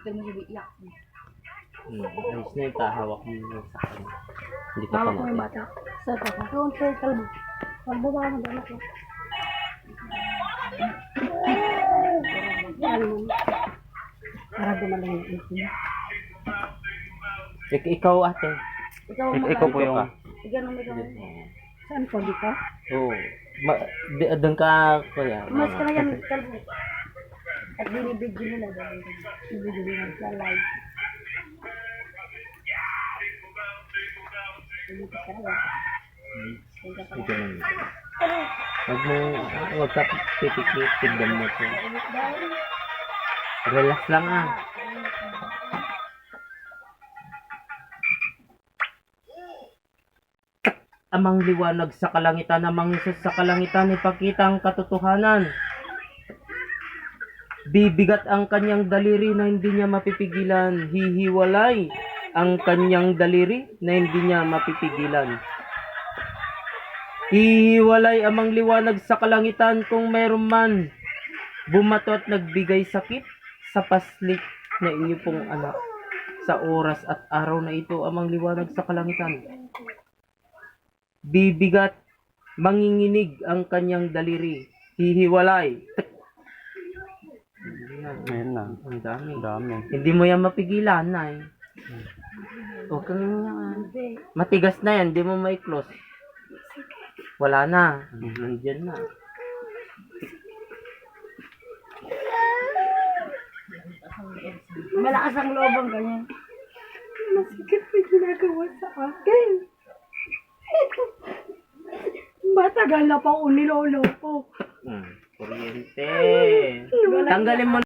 Ito mo yung iyak. Hmm. Ayos na yung tahawak mo yung sa akin. Hindi pa Hawak mo yung bata. Sa papa. Doon, sir, kalbo. Kalbo ba ako anak ko? Para gumaling yung niya. Ik- ikaw ate. Ikaw Ik- ikaw po yung... Ikaw ang magkano. Saan po dito? Oo. Ma, di, doon ka, kuya. Mas ka na yan, kalbo. At binibigyan nila doon. Binibigyan nila sa live. Binibigyan ka na. Ito naman. Wag mo, wag ka pipikit, tignan mo ko. Relax lang ah. Amang liwanag sa kalangitan, amang Isus sa kalangitan, ipakita ang katotohanan. Bibigat ang kanyang daliri na hindi niya mapipigilan. Hihiwalay ang kanyang daliri na hindi niya mapipigilan. Hihiwalay amang liwanag sa kalangitan kung meron man bumato at nagbigay sakit sa paslik na inyo pong anak. Sa oras at araw na ito amang liwanag sa kalangitan. Bibigat, manginginig ang kanyang daliri. Hihiwalay. Ayan, Ayun na. ang dami. Ang dami. Hindi mo yan mapigilan, Nay. Huwag kang Matigas na yan, hindi mo mai-close. Wala na. Nandyan na. Malakas ang loob ang ganyan. Masikip may ginagawa sa akin. Matagal na pa ako niloloko. Hmm. Kuryente. Tanggalin mo